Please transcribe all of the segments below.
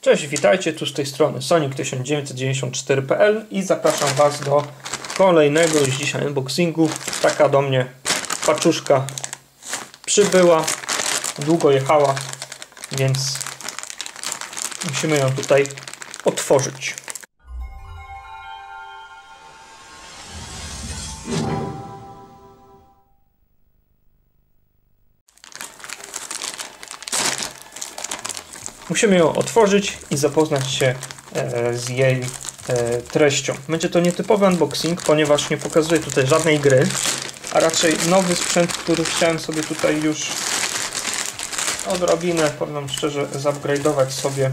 Cześć, witajcie tu z tej strony Sonic1994.pl i zapraszam Was do kolejnego już dzisiaj unboxingu. Taka do mnie paczuszka przybyła, długo jechała, więc musimy ją tutaj otworzyć. Musimy ją otworzyć i zapoznać się e, z jej e, treścią. Będzie to nietypowy unboxing, ponieważ nie pokazuję tutaj żadnej gry, a raczej nowy sprzęt, który chciałem sobie tutaj już odrobinę, powiem szczerze, zupgrade'ować sobie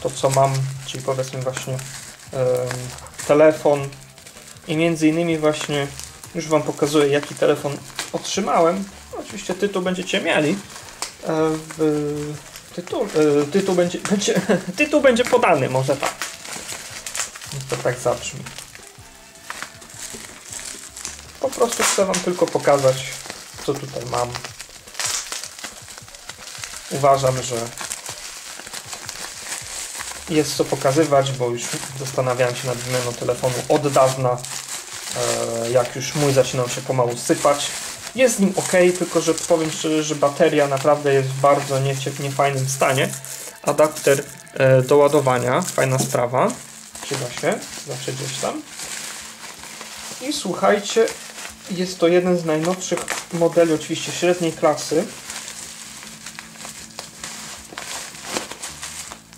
to, co mam, czyli powiedzmy właśnie e, telefon i między innymi właśnie już Wam pokazuję, jaki telefon otrzymałem. Oczywiście tytuł będziecie mieli w Tytuł, y, tytuł, będzie, będzie, tytuł będzie podany, może tak. To tak zabrzmi. Po prostu chcę Wam tylko pokazać, co tutaj mam. Uważam, że jest co pokazywać, bo już zastanawiałem się nad wymianą telefonu od dawna, e, jak już mój zaczynał się pomału sypać. Jest nim ok, tylko że powiem szczerze, że bateria naprawdę jest w bardzo niefajnym stanie. Adapter e, do ładowania, fajna sprawa. Przyda się, zawsze gdzieś tam. I słuchajcie, jest to jeden z najnowszych modeli, oczywiście średniej klasy.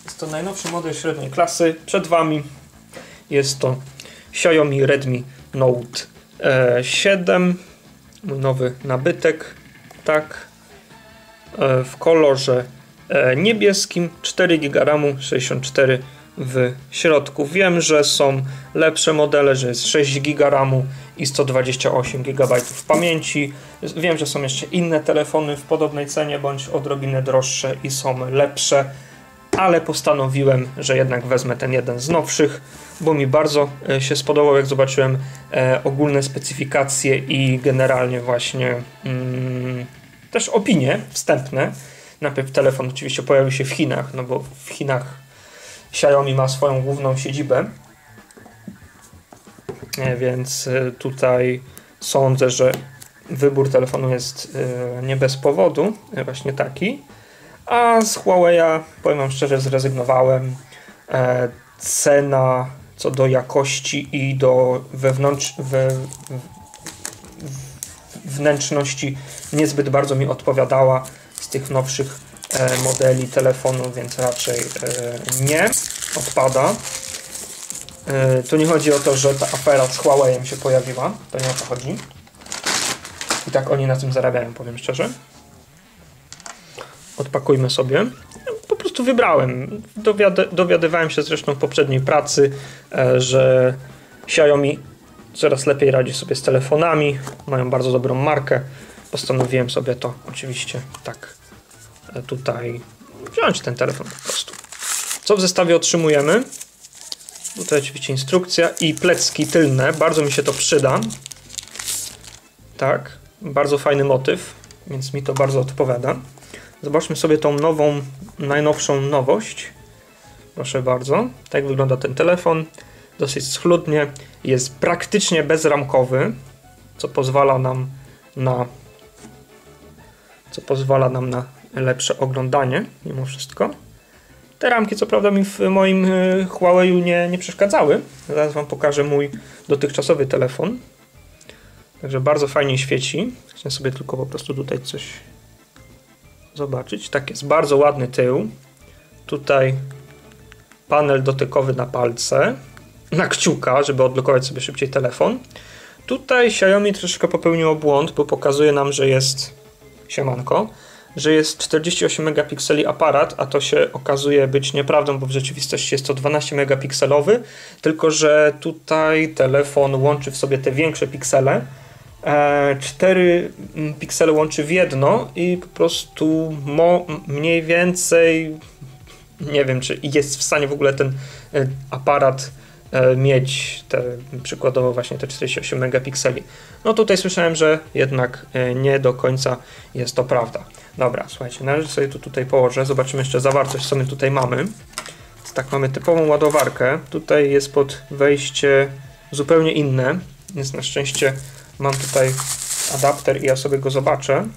Jest to najnowszy model średniej klasy. Przed Wami jest to Xiaomi Redmi Note 7 e, mój nowy nabytek, tak, e, w kolorze e, niebieskim, 4 GB RAMu, 64 w środku. Wiem, że są lepsze modele, że jest 6 GB RAMu i 128 GB pamięci. Wiem, że są jeszcze inne telefony w podobnej cenie bądź odrobinę droższe i są lepsze, ale postanowiłem, że jednak wezmę ten jeden z nowszych bo mi bardzo e, się spodobał, jak zobaczyłem e, ogólne specyfikacje i generalnie właśnie mm, też opinie wstępne. Najpierw telefon oczywiście pojawił się w Chinach, no bo w Chinach Xiaomi ma swoją główną siedzibę, e, więc tutaj sądzę, że wybór telefonu jest nie bez powodu, właśnie taki. A z Huawei'a, powiem wam szczerze, zrezygnowałem. Cena co do jakości i do wewnątrz, we, wnętrzności niezbyt bardzo mi odpowiadała z tych nowszych e, modeli telefonu, więc raczej e, nie odpada. E, tu nie chodzi o to, że ta afera z Huawei się pojawiła, to nie o to chodzi. I tak oni na tym zarabiają, powiem szczerze. Odpakujmy sobie prostu wybrałem. Dowiady, dowiadywałem się zresztą w poprzedniej pracy, e, że Xiaomi coraz lepiej radzi sobie z telefonami, mają bardzo dobrą markę. Postanowiłem sobie to oczywiście tak e, tutaj wziąć ten telefon po prostu. Co w zestawie otrzymujemy? Tutaj oczywiście instrukcja i plecki tylne. Bardzo mi się to przyda. Tak, bardzo fajny motyw, więc mi to bardzo odpowiada. Zobaczmy sobie tą nową, najnowszą nowość. Proszę bardzo. Tak wygląda ten telefon. Dosyć schludnie. Jest praktycznie bezramkowy, co pozwala nam na co pozwala nam na lepsze oglądanie mimo wszystko. Te ramki co prawda mi w moim e, Huawei nie, nie przeszkadzały. Zaraz Wam pokażę mój dotychczasowy telefon. Także bardzo fajnie świeci. Chcę sobie tylko po prostu tutaj coś zobaczyć. Tak jest, bardzo ładny tył. Tutaj panel dotykowy na palce, na kciuka, żeby odblokować sobie szybciej telefon. Tutaj Xiaomi troszeczkę popełniło błąd, bo pokazuje nam, że jest siemanko, że jest 48 megapikseli aparat, a to się okazuje być nieprawdą, bo w rzeczywistości jest to 12 megapikselowy, tylko że tutaj telefon łączy w sobie te większe piksele, cztery mm, piksele łączy w jedno i po prostu mo, mniej więcej nie wiem, czy jest w stanie w ogóle ten e, aparat e, mieć te, przykładowo właśnie te 48 megapikseli. No tutaj słyszałem, że jednak nie do końca jest to prawda. Dobra, słuchajcie, należy sobie to tutaj położę. Zobaczymy jeszcze zawartość, co my tutaj mamy. Tak, mamy typową ładowarkę. Tutaj jest pod wejście zupełnie inne, więc na szczęście mam tutaj adapter i ja sobie go zobaczę.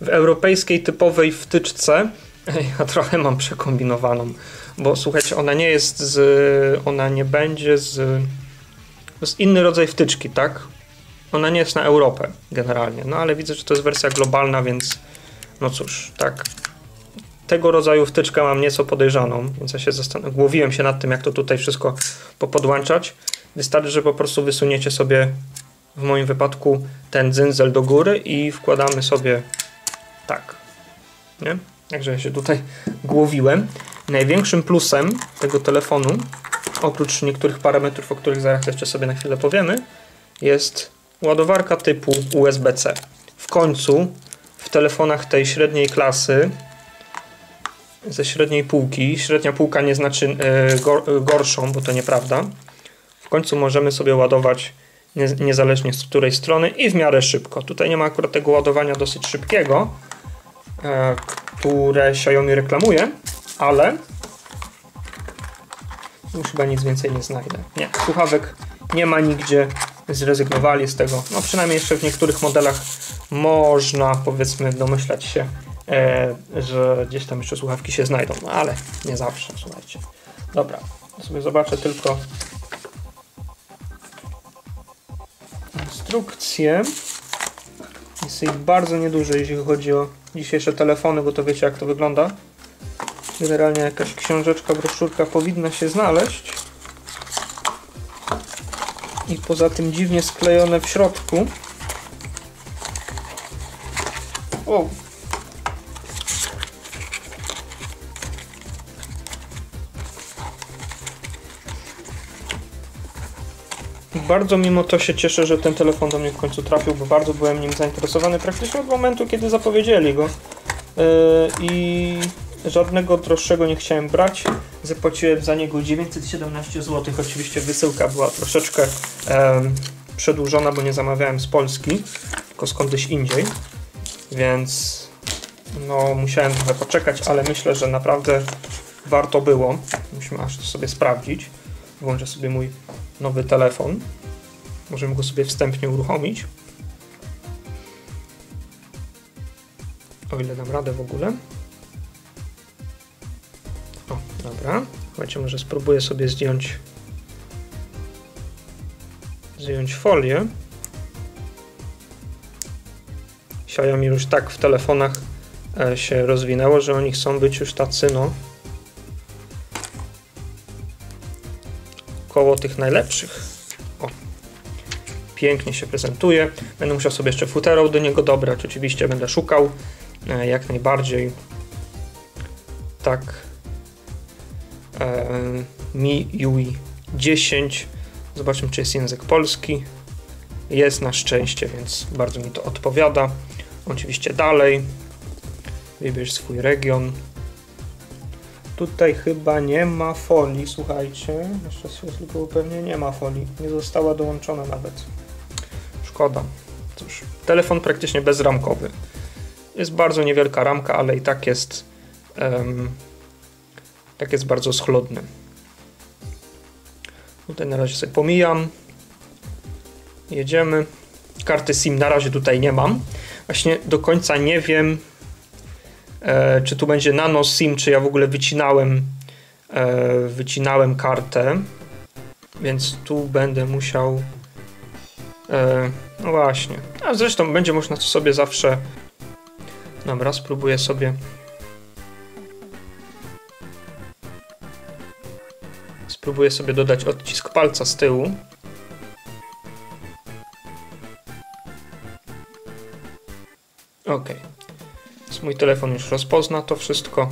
W europejskiej typowej wtyczce ja trochę mam przekombinowaną, bo słuchajcie, ona nie jest z, ona nie będzie z, to jest inny rodzaj wtyczki, tak? Ona nie jest na Europę generalnie, no ale widzę, że to jest wersja globalna, więc no cóż, tak. Tego rodzaju wtyczkę mam nieco podejrzaną, więc ja się zastanawiam, głowiłem się nad tym, jak to tutaj wszystko popodłączać. Wystarczy, że po prostu wysuniecie sobie w moim wypadku ten dzynzel do góry i wkładamy sobie tak. Nie? Także ja się tutaj głowiłem. Największym plusem tego telefonu, oprócz niektórych parametrów, o których zaraz jeszcze sobie na chwilę powiemy, jest ładowarka typu USB-C. W końcu w telefonach tej średniej klasy, ze średniej półki, średnia półka nie znaczy e, gorszą, bo to nieprawda, końcu możemy sobie ładować niezależnie z której strony i w miarę szybko. Tutaj nie ma akurat tego ładowania dosyć szybkiego, e, które Xiaomi reklamuje, ale już chyba nic więcej nie znajdę. Nie, słuchawek nie ma nigdzie, zrezygnowali z tego. No przynajmniej jeszcze w niektórych modelach można powiedzmy domyślać się, e, że gdzieś tam jeszcze słuchawki się znajdą, no ale nie zawsze, słuchajcie. Dobra, sobie zobaczę tylko instrukcję. Jest ich bardzo niedużo, jeśli chodzi o dzisiejsze telefony, bo to wiecie jak to wygląda. Generalnie jakaś książeczka, broszurka powinna się znaleźć. I poza tym dziwnie sklejone w środku. O, Bardzo mimo to się cieszę, że ten telefon do mnie w końcu trafił, bo bardzo byłem nim zainteresowany praktycznie od momentu, kiedy zapowiedzieli go. Yy, I żadnego droższego nie chciałem brać. Zapłaciłem za niego 917 zł. Oczywiście wysyłka była troszeczkę przedłużona, bo nie zamawiałem z Polski, tylko skądś indziej. Więc no, musiałem trochę poczekać, ale myślę, że naprawdę warto było. Musimy aż to sobie sprawdzić. Włączę sobie mój nowy telefon. Możemy go sobie wstępnie uruchomić. O ile dam radę w ogóle. O, dobra. Słuchajcie, może spróbuję sobie zdjąć zdjąć folię. Xiaomi już tak w telefonach e, się rozwinęło, że oni chcą być już tacy, no, koło tych najlepszych. O. Pięknie się prezentuje. Będę musiał sobie jeszcze futerą do niego dobrać. Oczywiście będę szukał e, jak najbardziej. Tak. E, Mi UI 10. Zobaczymy, czy jest język polski. Jest na szczęście, więc bardzo mi to odpowiada. Oczywiście dalej. Wybierz swój region. Tutaj chyba nie ma folii, słuchajcie. Jeszcze się tylko upewnię, nie ma folii. Nie została dołączona nawet. Szkoda. Cóż, telefon praktycznie bezramkowy. Jest bardzo niewielka ramka, ale i tak jest um, tak jest bardzo schludny. Tutaj na razie sobie pomijam. Jedziemy. Karty SIM na razie tutaj nie mam. Właśnie do końca nie wiem, czy tu będzie nano SIM, czy ja w ogóle wycinałem, e, wycinałem kartę, więc tu będę musiał e, no właśnie, a zresztą będzie można to sobie zawsze dobra, spróbuję sobie. Spróbuję sobie dodać odcisk palca z tyłu mój telefon już rozpozna to wszystko.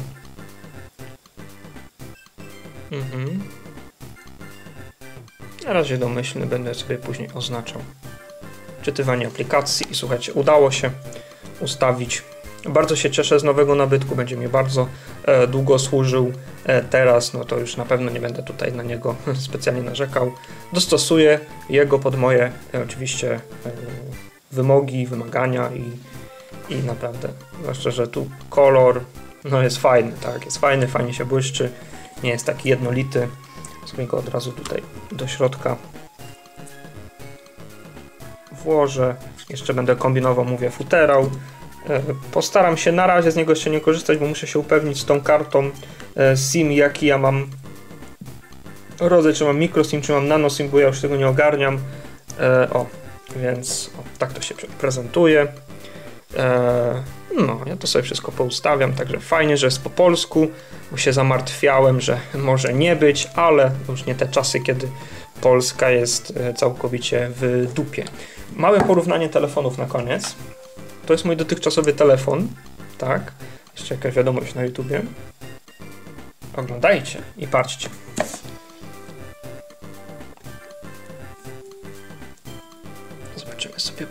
Mhm. Na razie domyślny, będę sobie później oznaczał. Czytywanie aplikacji i słuchajcie, udało się ustawić. Bardzo się cieszę z nowego nabytku, będzie mi bardzo e, długo służył e, teraz, no to już na pewno nie będę tutaj na niego specjalnie narzekał. Dostosuję jego pod moje e, oczywiście e, wymogi, wymagania i i naprawdę, zwłaszcza, że tu kolor No jest fajny, tak, jest fajny, fajnie się błyszczy. Nie jest taki jednolity. Sobie go od razu tutaj do środka włożę. Jeszcze będę kombinował, mówię, futerał. E, postaram się na razie z niego jeszcze nie korzystać, bo muszę się upewnić z tą kartą e, SIM, jaki ja mam rodzaj, czy mam micro SIM, czy mam nano SIM, bo ja już tego nie ogarniam. E, o, więc o, tak to się prezentuje. No, ja to sobie wszystko poustawiam, także fajnie, że jest po polsku, bo się zamartwiałem, że może nie być, ale już nie te czasy, kiedy Polska jest całkowicie w dupie. Małe porównanie telefonów na koniec. To jest mój dotychczasowy telefon, tak? Jeszcze jakaś wiadomość na YouTubie. Oglądajcie i patrzcie.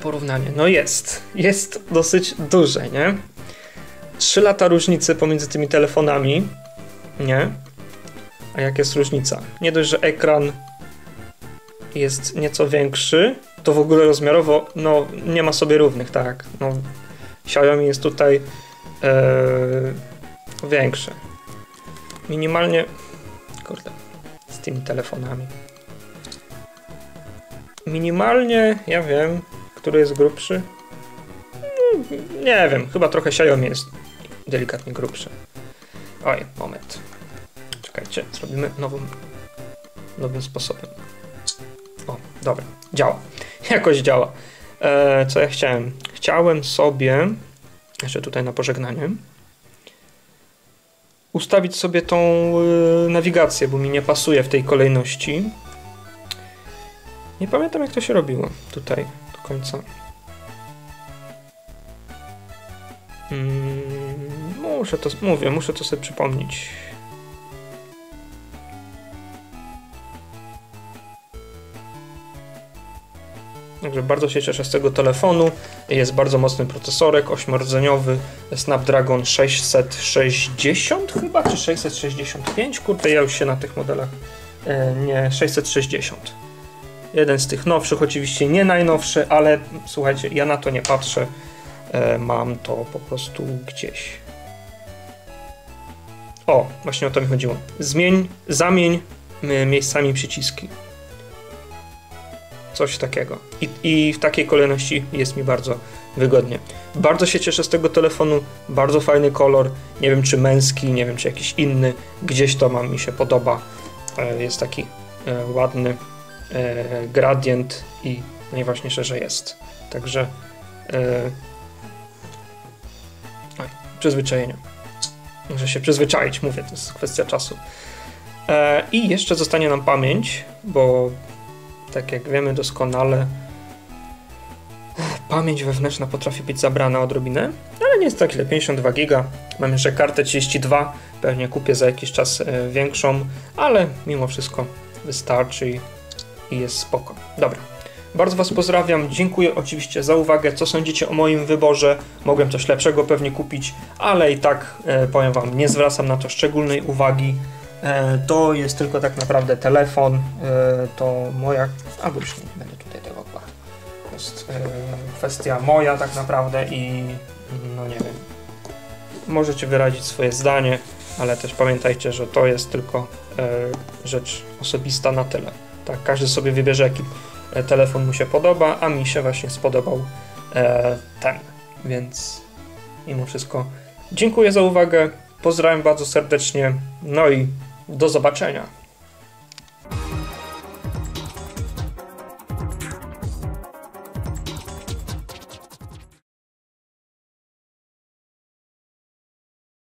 Porównanie. No jest, jest dosyć duże, nie? 3 lata różnicy pomiędzy tymi telefonami, nie? A jak jest różnica? Nie dość, że ekran jest nieco większy, to w ogóle rozmiarowo no, nie ma sobie równych, tak. No, Xiaomi jest tutaj e, większe. Minimalnie, kurde, z tymi telefonami. Minimalnie, ja wiem, który jest grubszy. No, nie wiem, chyba trochę Xiaomi jest delikatnie grubszy. Oj, moment. Czekajcie, zrobimy nowym, nowym sposobem. O, dobra, działa. Jakoś działa. E, co ja chciałem? Chciałem sobie, jeszcze tutaj na pożegnanie, ustawić sobie tą y, nawigację, bo mi nie pasuje w tej kolejności. Nie pamiętam jak to się robiło tutaj końca. Mm, muszę to, mówię, muszę to sobie przypomnieć. Także bardzo się cieszę z tego telefonu. Jest bardzo mocny procesorek, 8-rdzeniowy Snapdragon 660 chyba, czy 665? Kurde, ja już się na tych modelach e, nie, 660. Jeden z tych nowszych, oczywiście nie najnowszy, ale słuchajcie, ja na to nie patrzę. E, mam to po prostu gdzieś. O, właśnie o to mi chodziło. Zmień, zamień miejscami przyciski. Coś takiego. I, I w takiej kolejności jest mi bardzo wygodnie. Bardzo się cieszę z tego telefonu, bardzo fajny kolor. Nie wiem czy męski, nie wiem czy jakiś inny. Gdzieś to mam, mi się podoba. E, jest taki e, ładny gradient i najważniejsze, że jest. Także oj, przyzwyczajenie. Muszę się przyzwyczaić, mówię, to jest kwestia czasu. I jeszcze zostanie nam pamięć, bo tak jak wiemy doskonale, pamięć wewnętrzna potrafi być zabrana odrobinę, ale nie jest tak źle, 52 giga. Mam jeszcze kartę 32, pewnie kupię za jakiś czas e, większą, ale mimo wszystko wystarczy i, jest spoko. Dobra. Bardzo Was pozdrawiam, dziękuję oczywiście za uwagę. Co sądzicie o moim wyborze? Mogłem coś lepszego pewnie kupić, ale i tak e, powiem Wam, nie zwracam na to szczególnej uwagi. E, to jest tylko tak naprawdę telefon. E, to moja. Albo już nie będę tutaj tego kładł. To jest e, kwestia moja tak naprawdę i no nie wiem. Możecie wyrazić swoje zdanie, ale też pamiętajcie, że to jest tylko rzecz osobista na tyle. Tak, każdy sobie wybierze, jaki telefon mu się podoba, a mi się właśnie spodobał ten. Więc mimo wszystko dziękuję za uwagę. Pozdrawiam bardzo serdecznie. No i do zobaczenia.